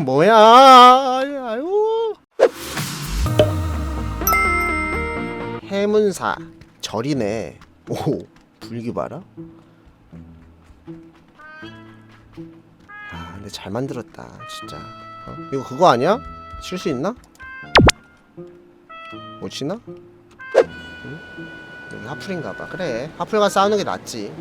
뭐야? 아유. 해문사 절이네. 오 불기 봐라. 야 근데 잘 만들었다 진짜. 어? 이거 그거 아니야? 칠 수 있나? 못 치나? 응? 여기 하풀인가 봐. 그래 하풀과 싸우는 게 낫지.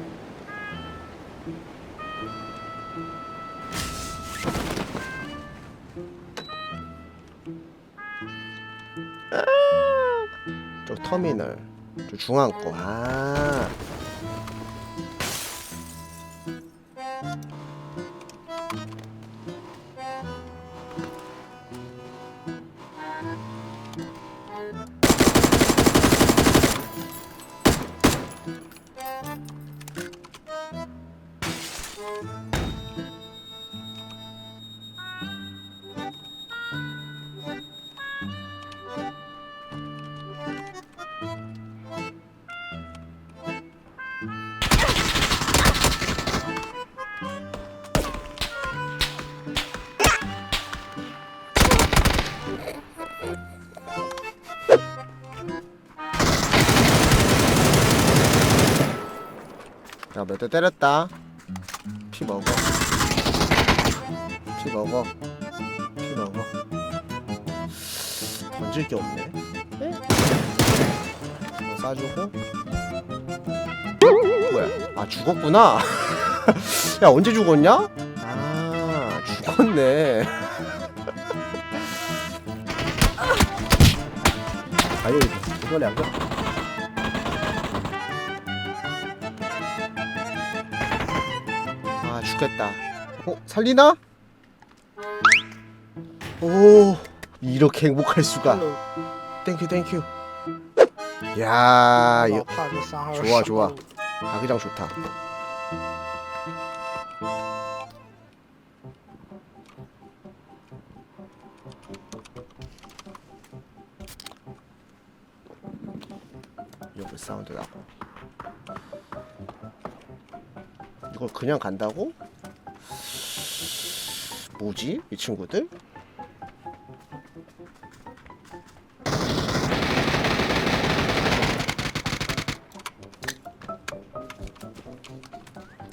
저 터미널 저 중앙 거. 아. 야, 몇 대 때렸다. 피 먹어. 피 먹어. 피 먹어. 던질 게 없네. 네? 이거 싸주고. 뭐야? 아, 죽었구나. 야, 언제 죽었냐? 아, 죽었네. 아유, 이번에 안 가. 좋겠다. 어? 살리나? 오 이렇게 행복할 수가. 땡큐 땡큐 야 여, 어, 아, 아, 좋아 좋아. 자기장 좋다. 사운드 나고 이걸 그냥 간다고? 뭐지 이 친구들?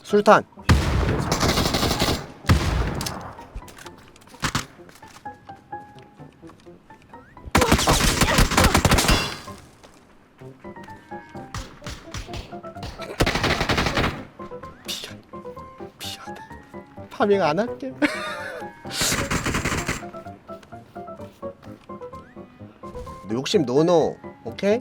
술탄 파밍 안 할게 너 욕심 노노 오케이?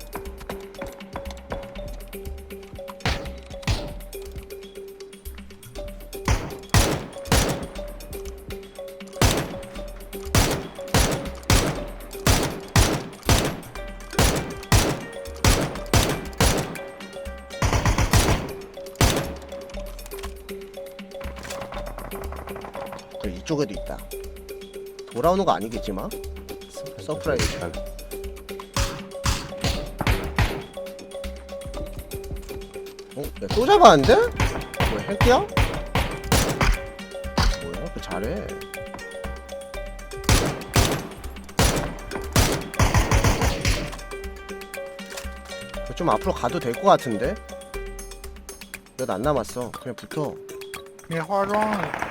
그 이쪽에도 있다 돌아오는 거 아니겠지만 서프라이즈 어? 야또 잡았는데? 뭐야 핵이야? 뭐야 그 잘해 어, 좀 앞으로 가도 될 것 같은데? 몇 안 남았어 그냥 붙어 그냥 화장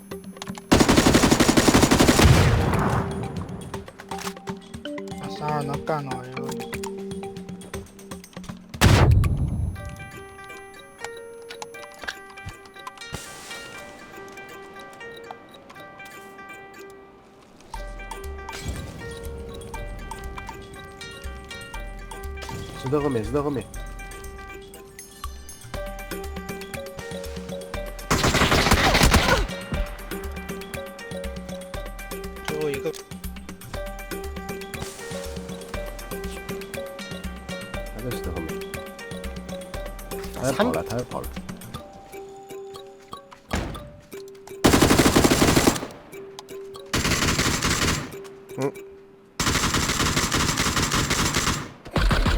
那三二能干到一个。石头后面，石头后面。 화장실 들어가면 타협 삼- 봐라 타협 봐라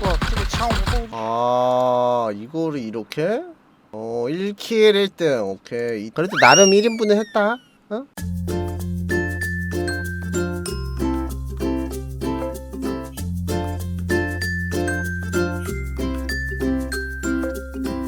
우와 근데 창호 아 이거를 이렇게? 어 1킬 1등. 오케이. 그래도 나름 1인분은 했다. 어?